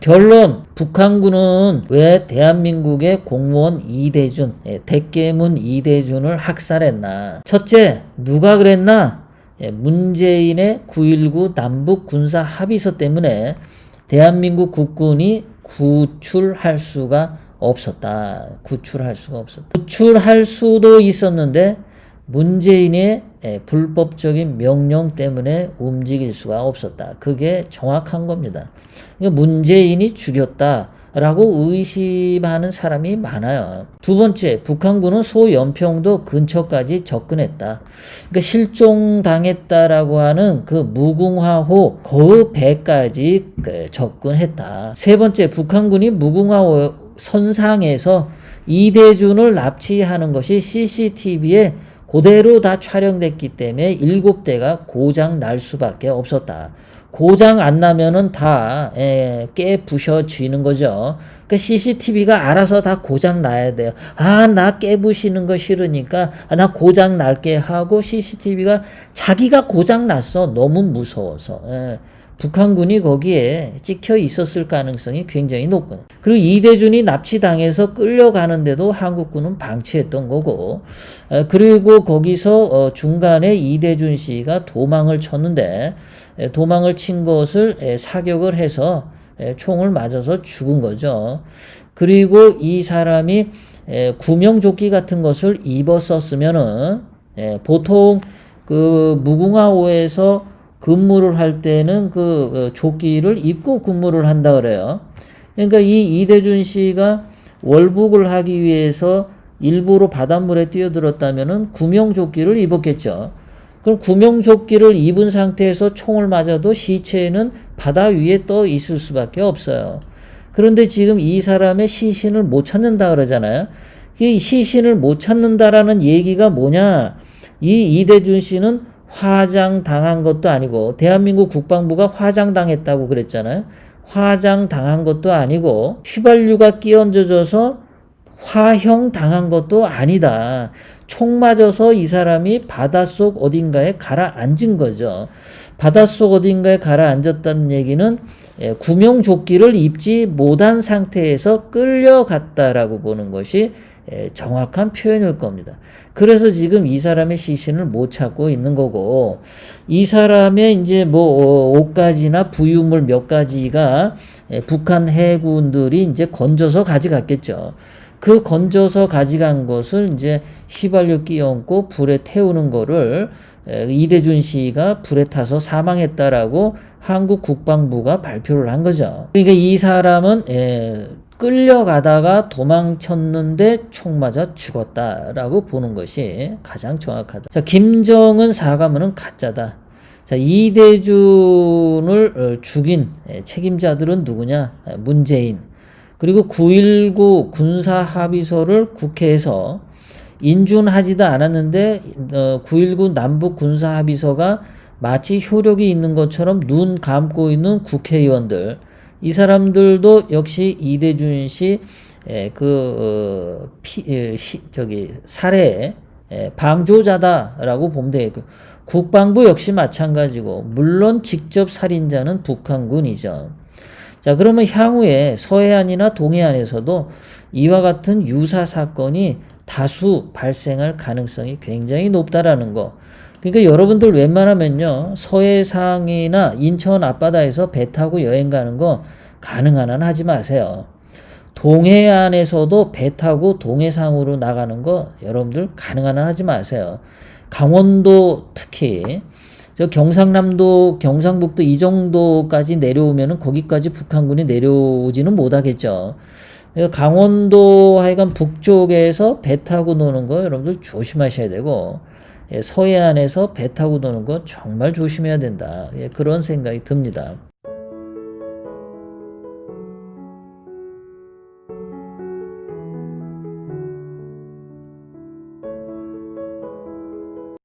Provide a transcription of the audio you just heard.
결론 북한군은 왜 대한민국의 공무원 이대준 예, 대깨문 이대준을 학살했나 첫째 누가 그랬나 예, 문재인의 9.19 남북 군사 합의서 때문에 대한민국 국군이 구출할 수가 없었다. 구출할 수가 없었다. 구출할 수도 있었는데 문재인의 예, 불법적인 명령 때문에 움직일 수가 없었다. 그게 정확한 겁니다. 그러니까 문재인이 죽였다 라고 의심하는 사람이 많아요. 두 번째, 북한군은 소연평도 근처까지 접근했다. 그러니까 실종당했다라고 하는 그 무궁화호 그 배까지 그 접근했다. 세 번째, 북한군이 무궁화호 선상에서 이대준을 납치하는 것이 CCTV에 그대로 다 촬영됐기 때문에 일곱 대가 고장 날 수밖에 없었다. 고장 안 나면은 다 예, 깨 부셔지는 거죠. 그 CCTV가 알아서 다 고장 나야 돼요. 아, 나 깨부시는 거 싫으니까 아, 나 고장 날게 하고 CCTV가 자기가 고장 났어. 너무 무서워서. 예. 북한군이 거기에 찍혀 있었을 가능성이 굉장히 높거든. 그리고 이대준이 납치당해서 끌려가는데도 한국군은 방치했던 거고, 에, 그리고 거기서 어, 중간에 이대준 씨가 도망을 쳤는데, 에, 도망을 친 것을 에, 사격을 해서 에, 총을 맞아서 죽은 거죠. 그리고 이 사람이 에, 구명조끼 같은 것을 입었었으면은 에, 보통 그 무궁화호에서 근무를 할 때는 그 어, 조끼를 입고 근무를 한다 그래요. 그러니까 이 이대준 씨가 월북을 하기 위해서 일부러 바닷물에 뛰어들었다면은 구명조끼를 입었겠죠. 그럼 구명조끼를 입은 상태에서 총을 맞아도 시체는 바다 위에 떠 있을 수밖에 없어요. 그런데 지금 이 사람의 시신을 못 찾는다 그러잖아요. 이 시신을 못 찾는다라는 얘기가 뭐냐? 이 이대준 씨는 화장 당한 것도 아니고 대한민국 국방부가 화장 당했다고 그랬잖아요. 화장 당한 것도 아니고 휘발유가 끼얹어져서 화형 당한 것도 아니다. 총 맞아서 이 사람이 바닷속 어딘가에 가라앉은 거죠. 바닷속 어딘가에 가라앉았다는 얘기는 예, 구명조끼를 입지 못한 상태에서 끌려갔다라고 보는 것이 예, 정확한 표현일 겁니다. 그래서 지금 이 사람의 시신을 못 찾고 있는 거고, 이 사람의 이제 뭐 어, 옷가지나 부유물 몇 가지가 예, 북한 해군들이 이제 건져서 가져갔겠죠. 그 건져서 가져간 것을 이제 휘발유 끼얹고 불에 태우는 거를 에, 이대준 씨가 불에 타서 사망했다라고 한국 국방부가 발표를 한 거죠. 그러니까 이 사람은 에, 끌려가다가 도망쳤는데 총 맞아 죽었다라고 보는 것이 가장 정확하다. 자, 김정은 사과문은 가짜다. 자, 이대준을 어, 죽인 에, 책임자들은 누구냐? 에, 문재인. 그리고 9.19 군사 합의서를 국회에서 인준하지도 않았는데 어, 9.19 남북 군사 합의서가 마치 효력이 있는 것처럼 눈 감고 있는 국회의원들 이 사람들도 역시 이대준 씨그 어, 피, 에, 시, 저기 살해 에, 방조자다라고 되고 국방부 역시 마찬가지고 물론 직접 살인자는 북한군이죠. 자, 그러면 향후에 서해안이나 동해안에서도 이와 같은 유사 사건이 다수 발생할 가능성이 굉장히 높다라는 거. 그러니까 여러분들 웬만하면요, 서해상이나 인천 앞바다에서 배 타고 여행 가는 거 가능한 한 하지 마세요. 동해안에서도 배 타고 동해상으로 나가는 거 여러분들 가능한 한 하지 마세요. 강원도 특히 저 경상남도, 경상북도 이 정도까지 내려오면은 거기까지 북한군이 내려오지는 못하겠죠. 강원도 하여간 북쪽에서 배 타고 노는 거 여러분들 조심하셔야 되고, 예, 서해안에서 배 타고 노는 거 정말 조심해야 된다. 예, 그런 생각이 듭니다.